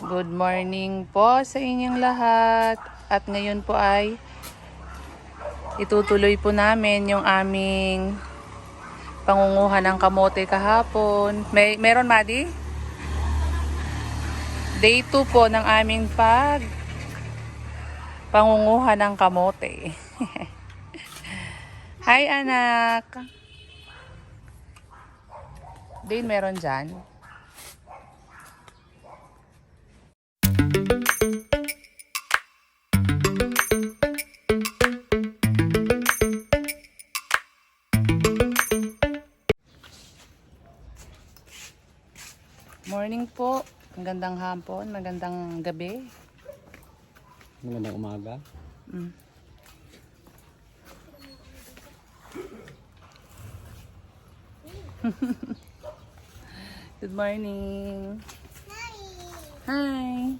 Good morning po sa inyong lahat. At ngayon po ay itutuloy po namin yung aming pangunguha ng kamote kahapon. May meron Madi? Day 2 po ng aming pag pangunguha ng kamote. Hi anak. Dane, meron dyan? Morning po. Magandang hapon, magandang gabi. Magandang umaga. Mm. Good morning. Hi.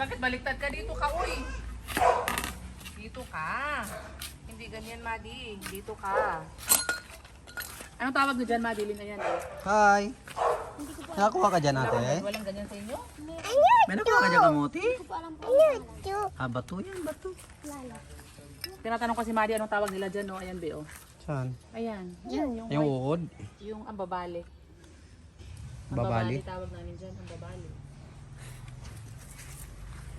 Bakit baliktad ka dito ka, uy? Dito ka. Hindi ganyan, Madi. Dito ka. Anong tawag nyo dyan, Madi? Lin na yan. Eh. Hi! Nakakuha ka dyan ate? Walang ganyan sa inyo? May nakuha ka dyan kamuti? Ah, bato yan, bato. Tinatanong ko si Madi anong tawag nila dyan, no? Ayan, Beo. Saan? Ayan. Yan, yung, Yung white. uod? Yung ambabali. Babali? tawag namin dyan, ambabali.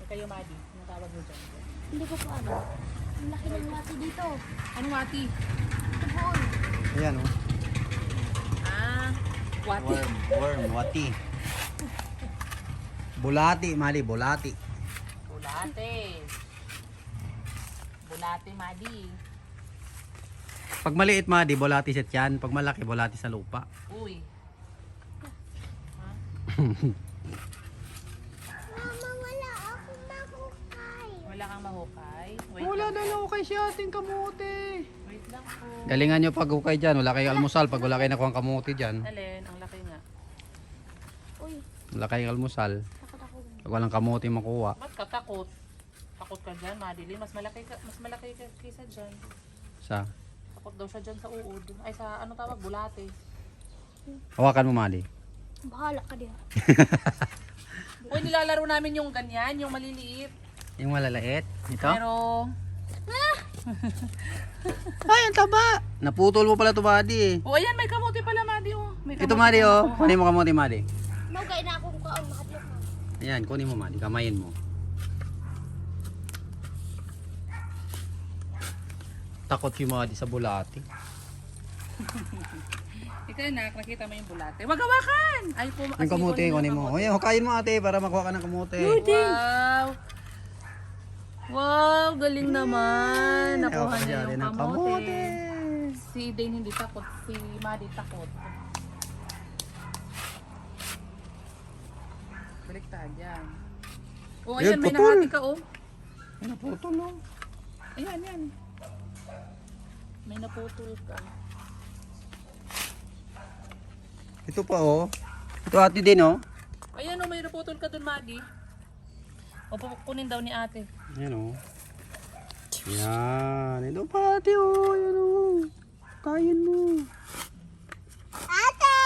E kayo, Madi, anong tawag nyo dyan? Hindi ko po alam. Ang laki ng mati dito. Anong wati? Ito po. Ayan oh. Wati. Worm, worm, wati. Bulati, mali, bulati. Bulate. Bulate, Madi. Pag maliit madi, bulati sa tiyan. Pag malaki, bulati sa lupa. Uy. Mama, wala akong mahukay. Wala kang mahukay? Wait Wala lang. na lang kay siya ating kamuti. Wait lang po. Galingan nyo pag hukay dyan. Wala kayong almusal. Pag wala kayo nakuha kamuti dyan. Alin, ang Wala kayong almusal. takot ako. Pag walang kamuti makuha. Ba't ka takot? Takot ka dyan, Madeline. Mas malaki ka, mas malaki ka kaysa dyan. Sa. Takot daw siya dyan sa uod. Ay, sa ano tawag? Bulate. Hawakan mo mali. Bahala ka diyan. Uy, nilalaro namin yung ganyan, yung maliliit. Yung malalait. Ito? Pero, Ay, ang taba. Naputol mo pala ito, Madi eh. oh, ayan, may kamote pala, Madi, oh. May Ito, kamote Madi, na oh. Kunin mo kamuti, Madi. Nagay na na. Ayan, kunin mo, Madi. Kamayin mo. Takot si Madi sa bulati. Ikaw, nak, nakita mo yung bulate. Wag hawakan! Ay, po, Yung kamuti, kunin mo. O yan, hukayin mo ate para makuha ka ng kamuti. Wow! Wow, galing naman. Nakuha niya yung ng kamote. Si Dane hindi takot, si Maddie takot. Baliktad yan. Oh, ayan, Yan, may putol. nahati ka, oh. Ay, naputol oh. Ayan, yan. May naputol ka. Ito pa oh. Ito ate din oh. Ayan, oh, may naputol ka dun, Maddie. O, kunin daw ni ate. Ayan oh. Yan. Ito pa ate oh. Ayan oh. Kain mo. Ate!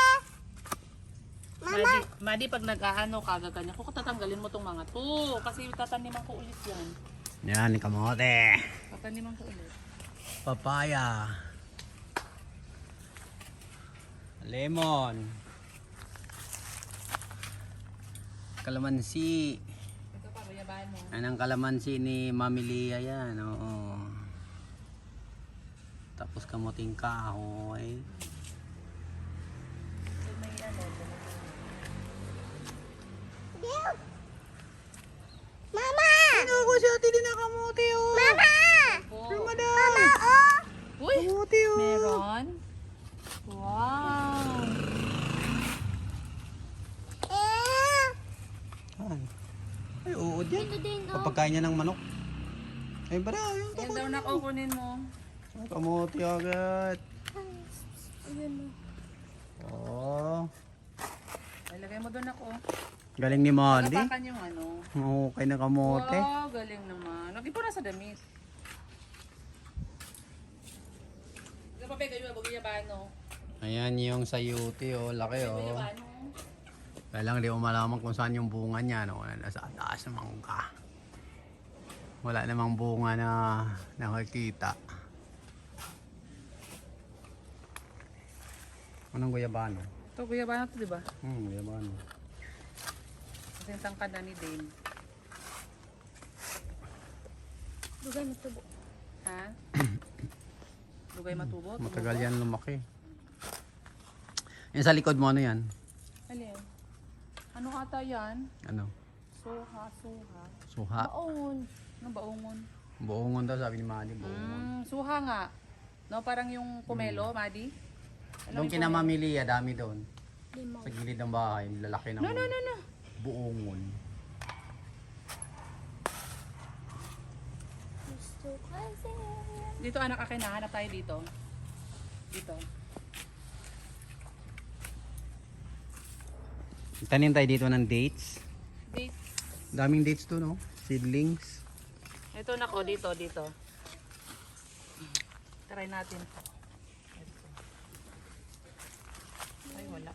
Madi, Madi, pag nag-aano ka, gaganyan ko, tatanggalin mo tong mga to. Kasi tataniman ko ulit yan. Yan, kamote. Tataniman ko ulit. Papaya. Lemon. Kalamansi. Ito pa, bayabaan mo. Yan ang kalamansi ni Mami Lia yan. Oo. Tapos kamuting kahoy. So, Kamuti oh. Meron? Wow! Eh! Ay, Ay uod yan. Ito din oh. Kapagkain niya ng manok. Ay bara, yung Yan daw na kukunin mo. Ay, kamuti agad. Ayun Oh. oh. Ilagay mo doon ako. Galing ni Madi. Tapakan yung ano. Okay na kamote. Wow, galing naman. Lagi po na sa damit. Ito pa, kayo, bagay ba, no? Ayan yung sayuti oh, laki oh. Guyabano. Kaya lang di mo malaman kung saan yung bunga niya. No? Nasa taas naman ka. Wala namang bunga na nakikita. Anong guyabano? Ito, guyabano to, di ba? Hmm, guyabano. Kasi yung tangkad na ni Dane. Dugay mo tubo. Ha? Lugay matubo? Matagal yan lumaki. Yan sa likod mo ano yan? Alin? Ano ata yan? Ano? Soha, soha. Suha. Baon. Ano baungon? Buongon daw sabi ni Manny. Buongon. Mm, suha nga. No, parang yung kumelo, Madi. Doon kina Mamilia, dami doon. Limaw. Sa gilid ng bahay, lalaki ng No, no, no, no. buongon. Gusto kasi. Dito anak akin, hanap tayo dito. Dito. Tanim tayo dito ng dates. Dito. Daming dates to, no? Seedlings. Ito nako, dito, dito. Try natin. Ito. Ay, wala.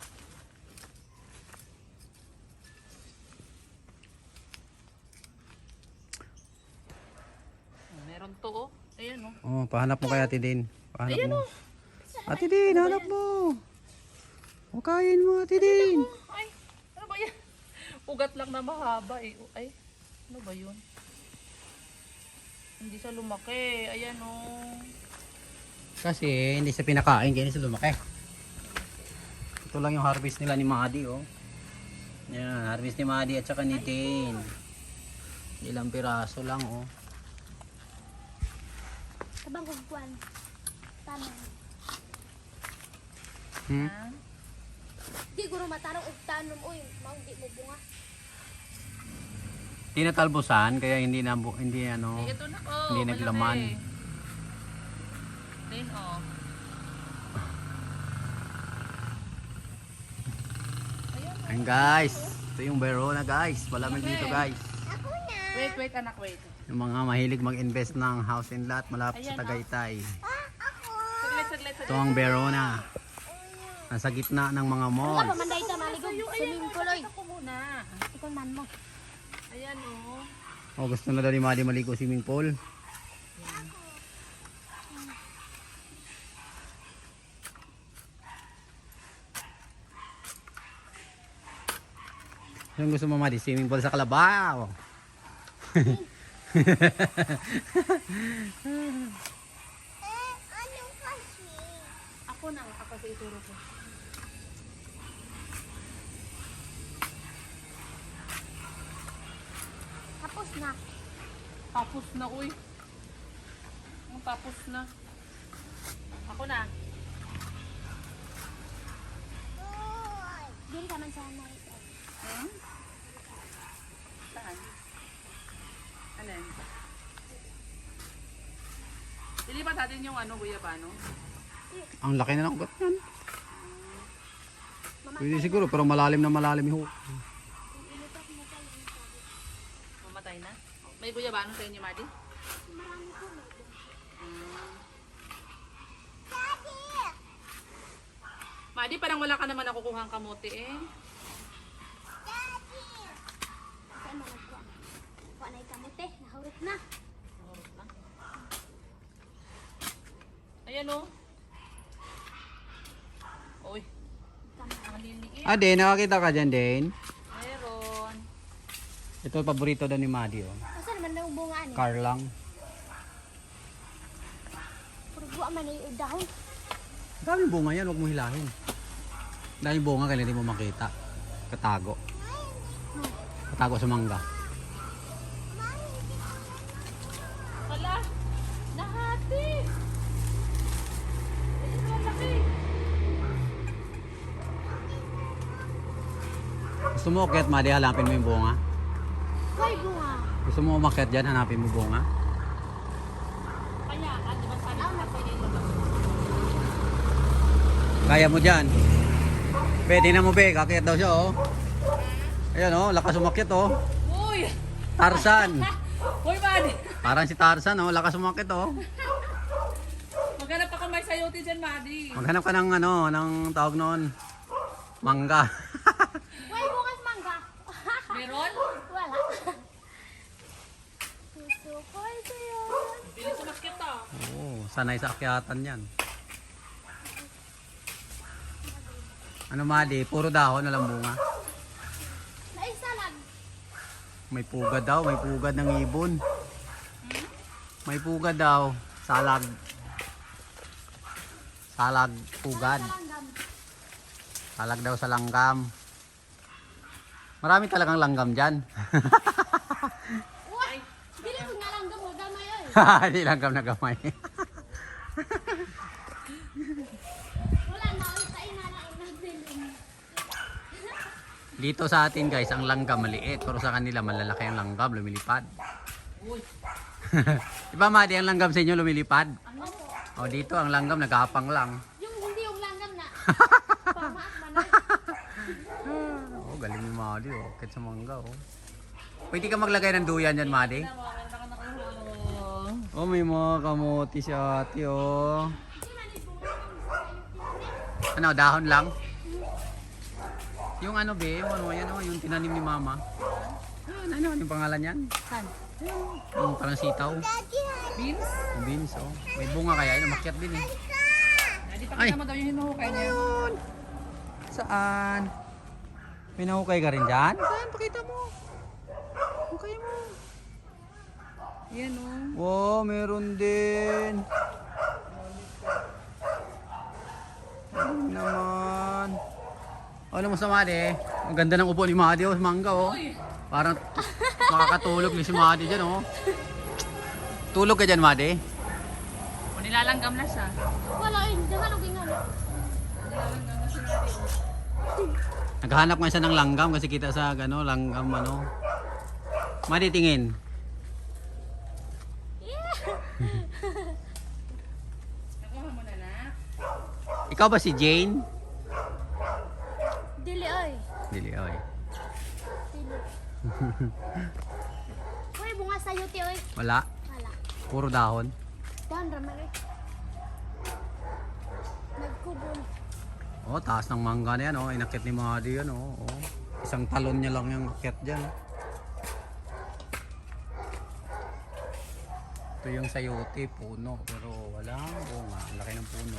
Oh, Meron to, oh. Ayan, oh. Oh, pahanap mo kay Ate Din. Pahanap mo. Ate Din, hanap mo. Hukayin mo, Ate Din. Ay, ano ba yan? Ugat lang na mahaba, eh. Ay, ano ba yun? Hindi siya lumaki. Ayan, oh. Kasi hindi siya pinakain, kaya hindi siya lumaki. Ito lang yung harvest nila ni Madi, oh. Yan, harvest ni Madi at saka ni Dane. Ilang piraso lang, oh. Tabang kugpuan. Tanong. Hmm? Ha? Di guro matarong og tanom uy, mao di mo bunga. Tinatalbusan, kaya hindi na, bu- hindi ano, Ay, ito na, oh. Hindi naglaman. Then, oh. Ayan guys, ito yung Verona guys. Palamig dito guys. Ako na. Wait, wait, anak, wait. Yung mga mahilig mag-invest ng house and lot malapit sa Ayan, oh. Tagaytay. Ako. Saglit, saglit, Ito saglit. ang Verona. Nasa gitna ng mga Wala malls. pa man dayta maligog swimming pool oy. Ikon man mo. Ayan, oh. Oh, gusto na daw ni Madi maligo swimming pool. Yung gusto mo Madi, swimming pool sa Kalabaw. Eh, ano kasi? Ako na, ako sa ituro ko. Tapos na. Tapos na, uy. Ang tapos na. Ako na. Dili ka man sana ito. Hmm? Alin? Ilipat natin yung ano, guyabano. Ang laki na ng ugat yan. Pwede siguro, pero malalim na malalim yung tayo. Mamatay na. May guyabano sa inyo, Madi? Marami ko! Madi, parang wala ka naman nakukuhang kamote eh. Daddy! Saan man nagkuha? Kuha na ikamote. Nahurot na. Mahurot na. Ayan o. Uy, ang liliit. Ah, din, nakakita ka dyan, din. Meron. Ito paborito daw ni Madi, oh. Saan man na yung bunga ni? Car lang. Puro buwa man ay dahon. Daming bunga yan, huwag mo hilahin. Dahil bunga kaya hindi mo makita. Katago. Katago sa mangga. Hala, nahati. Ayun, malaki. Gusto mo ukyat, Madi, hanapin mo yung bunga? Hoy, bunga. Gusto mo umakyat dyan, hanapin mo bunga? Kaya, ah, di ba sabi ko sa inyo ba? Kaya mo dyan. Pwede na mo, be. Kakyat daw siya, oh. Ayan, oh. Lakas umakyat, oh. Uy! Tarzan. Uy, Madi! Parang si Tarzan, oh. Lakas umakyat, oh. Maghanap ka kamay sayote dyan, Madi. Maghanap ka ng ano, ng tawag noon. Mangga. Meron? Wala. Gusto ko yun. Bilis umaskit to. Oo, sanay sa akyatan yan. Ano Madi, puro dahon na lang bunga. Naisa lang. May pugad daw, may pugad ng ibon. May pugad daw, salag. Salag, pugad. Salag daw sa langgam. Marami talagang langgam dyan. Dili ko nga langgam mo gamay oy. Hindi langgam na gamay. Wala na oy sa ina na ina. Dito sa atin guys, ang langgam maliit. Pero sa kanila malalaki ang langgam, lumilipad. Uy. Di ba Madi, ang langgam sa inyo lumilipad? Ano? O dito, ang langgam nagahapang lang. Yung hindi yung langgam na. Madi, oh. Kahit sa mangga, oh. Pwede ka maglagay ng duyan dyan, Madi? Oh, may mga kamote si ate, oh. Ano, dahon lang? Yung ano, be, yung ano, yan, oh, yung tinanim ni Mama. Yan, ano, yung pangalan yan? Saan? Yung parang sitaw. Beans? Beans, oh. May bunga kaya, yun, umakyat din, eh. Ay. niya. Saan? May nahukay ka rin dyan? Saan? Pakita mo. Hukay mo. Yan o. Wow, meron din. Meron naman. Ano mo sa Madi? Ang ganda ng upo ni Madi, oh. Mangga, oh. Parang makakatulog ni si Madi dyan, oh. Tulog ka dyan, Madi? O nilalanggam na siya. Wala eh, jangan lagi nga. Naghahanap nga siya ng langgam kasi kita sa gano, langgam ano. Madi, tingin. Nakuha mo na na. Ikaw ba si Jane? Dili oy. Dili, oy. Dili. Uy, bunga sayote oy. Wala. Wala. Puro dahon. Dahan raman eh. Oh, taas ng mangga na yan, oh. Inakit ni Madi yan, oh. oh. Isang talon niya lang yung akit dyan. oh. Ito yung sayote, puno. Pero walang bunga. Ang laki ng puno.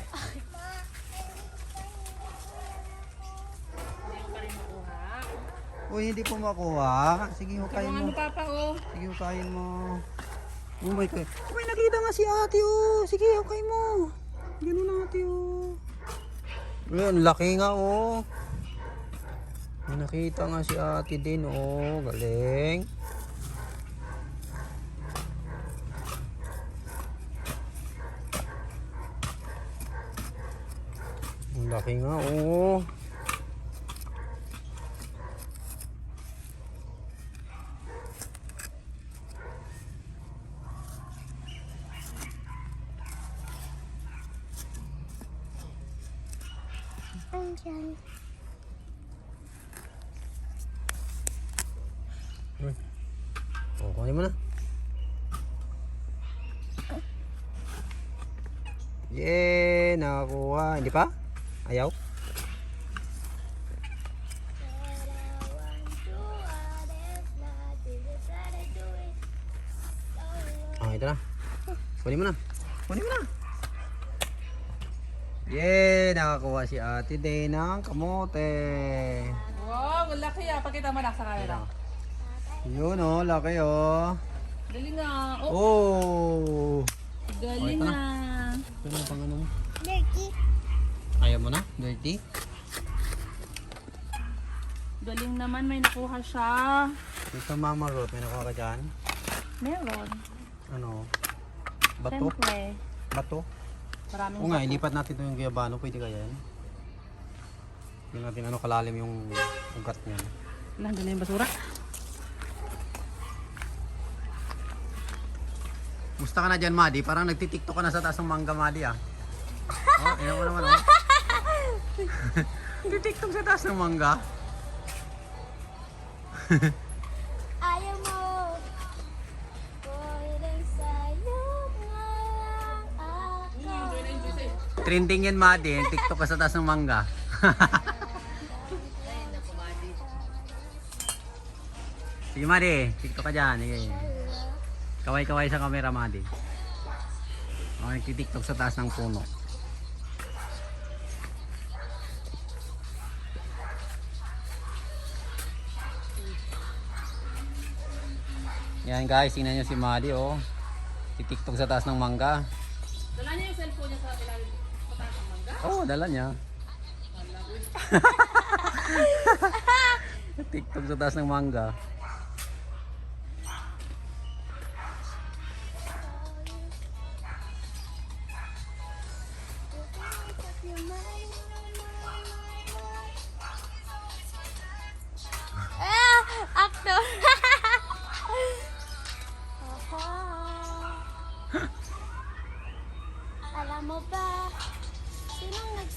Uy, hindi po makuha. Sige, hukayin mo. ano papa o. Sige, hukayin mo. Oh my God. May nakita nga si ate, oh. Sige, hukay mo. Ganun ate, oh. Ayan, laki nga, oh. Nakita nga si ate din, oh. Galing. Ang laki nga, oh. Andyan. Oh, kunin mo na. Yeah, nakakuha. Hindi pa? Ayaw? Oh, ito na. Kunin. Yeah, nakakuha si ate din ng kamote. Wow, ang laki ah. Pakita mo na sa camera. Yun oh, laki oh. Galing nga. Oh, Oh! galing ito na. ah. Ito na pang ano mo. Dirty. Ayaw mo na? Dirty? Galing naman. May nakuha siya. Ito mama Ruth, may nakuha ka dyan? Meron. Ano? Bato? Siyempre. Bato? Maraming Oo nga, ilipat natin ito yung guyabano. Pwede kaya yan? Hindi natin ano kalalim yung ugat niya. Nandun na yung basura. Musta ka na dyan, Madi? Parang nagtitiktok ka na sa taas ng mangga, Madi, ah. Oh, ayaw mo naman, oh. Titiktok sa taas ng mangga. Trending yan, Madi. TikTok ka sa taas ng mangga. Sige, Madi. TikTok ka dyan. Sige. Kaway-kaway sa camera, Madi. Ako nagtitiktok sa taas ng puno. Yan guys, tingnan nyo si Madi oh. Titiktok sa taas ng mangga. Dala niya yung cellphone niya sa ilalim. Oo, oh, dala niya. TikTok sa taas ng mangga.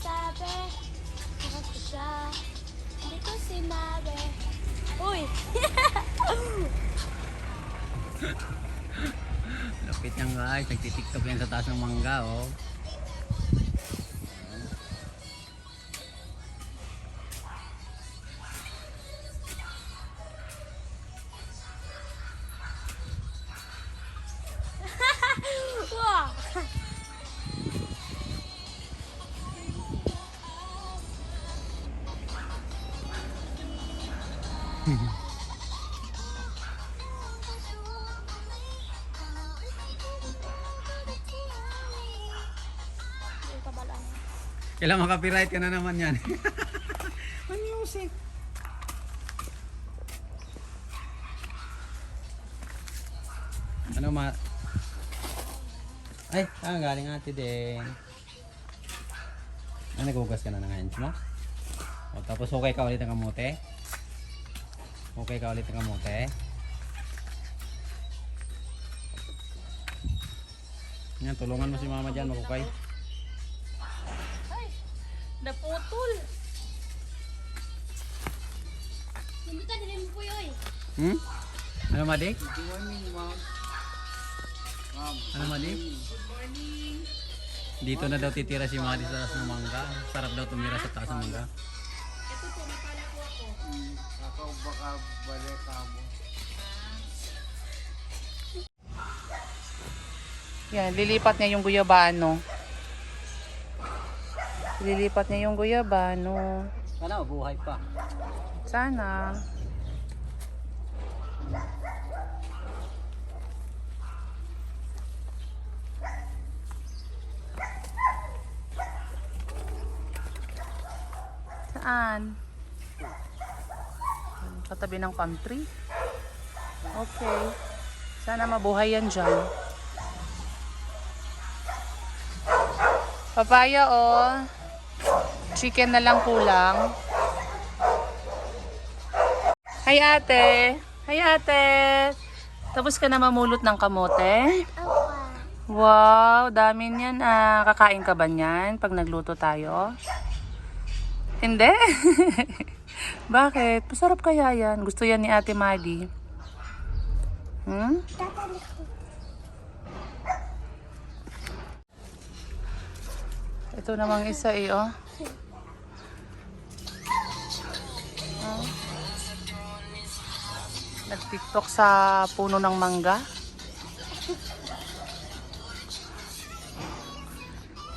Nagsabi? Ako siya, hindi ko sinabi. Uy! Lapit niyan guys, nagtitiktok yan sa taas ng mangga oh. Kailan makapiright ka na naman yan. Ang music. Ano ma... Ay, ah, galing ate din. Ah, naghugas ka na ng hands mo? O, tapos okay ka ulit ng kamote? Okay ka ulit ng kamote? Yan, tulungan mo si mama dyan, magukay. Hindi ka, dili mo po yun. Hmm? Ano, Madi? Ano, Madi? Dito na daw titira si Madi sa taas ng mangga. Sarap daw tumira sa taas ng mangga. Ito po, may pala po ako. Yan, lilipat niya yung guyabano. Lilipat niya yung guyabano. Sana buhay pa. Sana. Saan? Katabi ng palm tree. Okay. Sana mabuhay yan dyan. Papaya oh. Chicken na lang kulang. Hi ate. Hi ate. Tapos ka na mamulot ng kamote? Wow, dami niyan. Ah, kakain ka ba niyan pag nagluto tayo? Hindi? Bakit? Masarap kaya yan. Gusto yan ni Ate Madi. Hmm? Ito namang isa eh. Oh. Nag-tiktok sa puno ng mangga.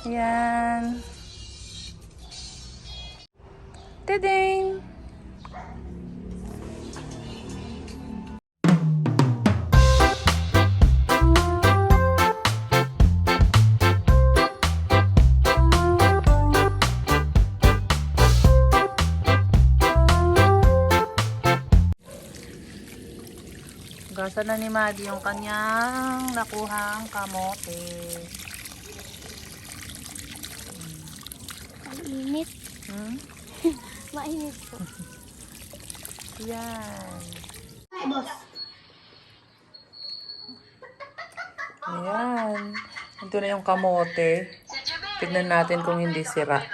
Yan. Tading! Gasa na ni Maddie yung kanyang nakuhang kamote. Mainit. Hmm? Mainit po. Yan. Ay, boss. Ayan. Ito na yung kamote. Tignan natin kung hindi sira.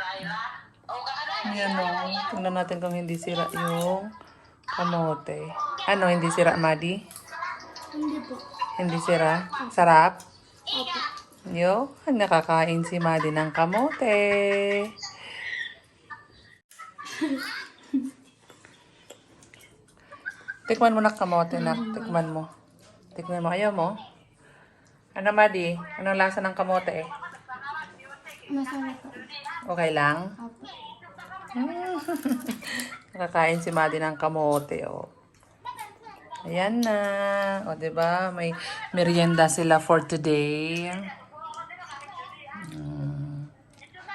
Ayan o. Tignan natin kung hindi sira yung kamote. Ano, hindi sira, Madi? Hindi po. Hindi sira? Sarap? Opo. Yo, nakakain si Madi ng kamote. Tikman mo na kamote na. Tikman mo. Tikman mo. Ayaw mo? Ano, Madi? Anong lasa ng kamote? Masarap po. Okay lang? Opo. Nakakain si Madi ng kamote, oh. Ayan na. O, ba? May merienda sila for today. Mm.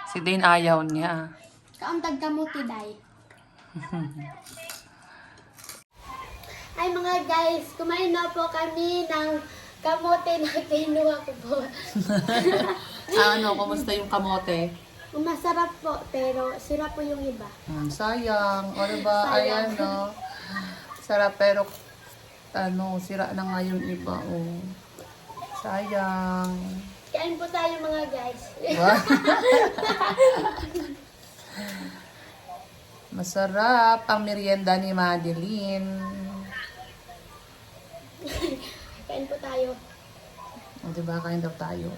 Si Dane ayaw niya. Kauntag kamuti, day. Ay mga guys, kumain na po kami ng kamote na kinuha ko po. Ah, ano, kumusta yung kamote? Masarap po, pero sira po yung iba. Hmm, sayang. O, di ba? Ayan, no. Sarap, pero ano, sira na nga yung iba, oh. Sayang. Kain po tayo mga guys. Masarap ang merienda ni Madeline. Kain po tayo. O, diba? Kain daw tayo.